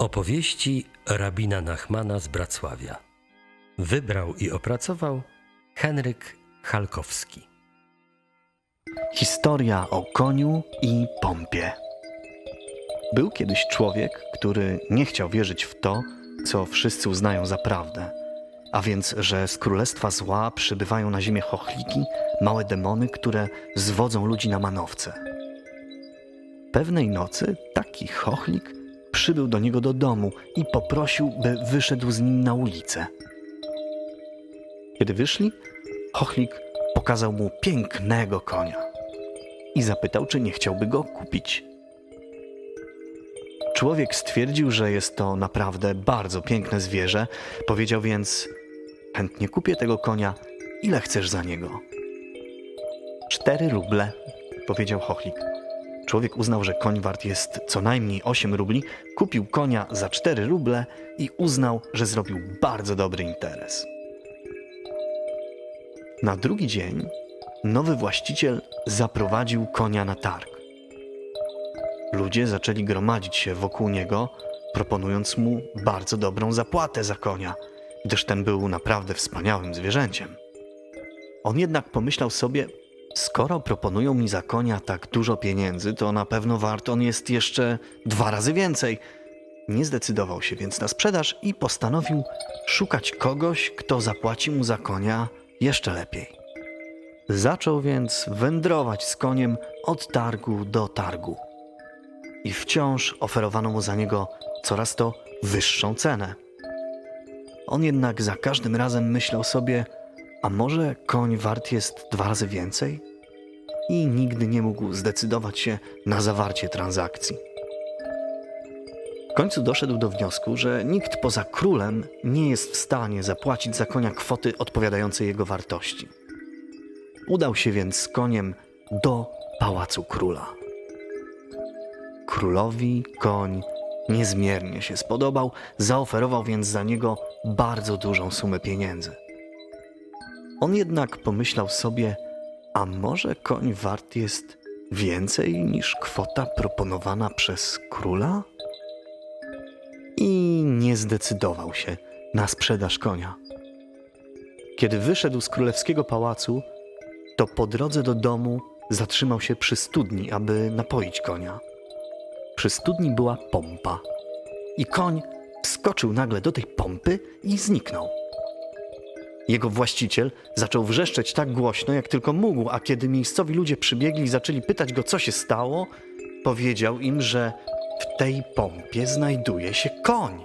Opowieści rabina Nachmana z Bracławia. Wybrał i opracował Henryk Halkowski. Historia o koniu i pompie. Był kiedyś człowiek, który nie chciał wierzyć w to, co wszyscy uznają za prawdę, a więc, że z królestwa zła przybywają na ziemię chochliki, małe demony, które zwodzą ludzi na manowce. Pewnej nocy taki chochlik przybył do niego do domu i poprosił, by wyszedł z nim na ulicę. Kiedy wyszli, chochlik pokazał mu pięknego konia i zapytał, czy nie chciałby go kupić. Człowiek stwierdził, że jest to naprawdę bardzo piękne zwierzę, powiedział więc: Chętnie kupię tego konia, ile chcesz za niego? Cztery ruble, powiedział Chochlik. Człowiek uznał, że koń wart jest co najmniej 8 rubli, kupił konia za 4 ruble i uznał, że zrobił bardzo dobry interes. Na drugi dzień nowy właściciel zaprowadził konia na targ. Ludzie zaczęli gromadzić się wokół niego, proponując mu bardzo dobrą zapłatę za konia, gdyż ten był naprawdę wspaniałym zwierzęciem. On jednak pomyślał sobie, skoro proponują mi za konia tak dużo pieniędzy, to na pewno wart on jest jeszcze dwa razy więcej. Nie zdecydował się więc na sprzedaż i postanowił szukać kogoś, kto zapłaci mu za konia jeszcze lepiej. Zaczął więc wędrować z koniem od targu do targu. I wciąż oferowano mu za niego coraz to wyższą cenę. On jednak za każdym razem myślał sobie, a może koń wart jest dwa razy więcej? I nigdy nie mógł zdecydować się na zawarcie transakcji. W końcu doszedł do wniosku, że nikt poza królem nie jest w stanie zapłacić za konia kwoty odpowiadającej jego wartości. Udał się więc z koniem do pałacu króla. Królowi koń niezmiernie się spodobał, zaoferował więc za niego bardzo dużą sumę pieniędzy. On jednak pomyślał sobie, a może koń wart jest więcej niż kwota proponowana przez króla? I nie zdecydował się na sprzedaż konia. Kiedy wyszedł z królewskiego pałacu, to po drodze do domu zatrzymał się przy studni, aby napoić konia. Przy studni była pompa. I koń wskoczył nagle do tej pompy i zniknął. Jego właściciel zaczął wrzeszczeć tak głośno, jak tylko mógł, a kiedy miejscowi ludzie przybiegli i zaczęli pytać go, co się stało, powiedział im, że w tej pompie znajduje się koń.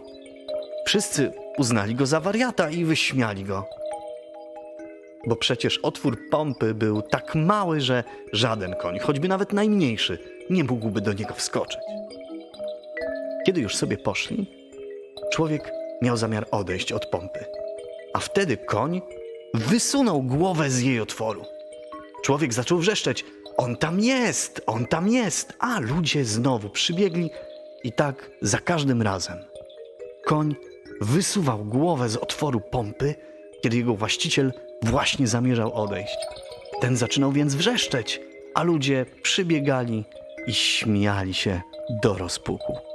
Wszyscy uznali go za wariata i wyśmiali go. Bo przecież otwór pompy był tak mały, że żaden koń, choćby nawet najmniejszy, nie mógłby do niego wskoczyć. Kiedy już sobie poszli, człowiek miał zamiar odejść od pompy. A wtedy koń wysunął głowę z jej otworu. Człowiek zaczął wrzeszczeć: On tam jest, on tam jest! A ludzie znowu przybiegli i tak za każdym razem. Koń wysuwał głowę z otworu pompy, kiedy jego właściciel właśnie zamierzał odejść. Ten zaczynał więc wrzeszczeć, a ludzie przybiegali i śmiali się do rozpuku.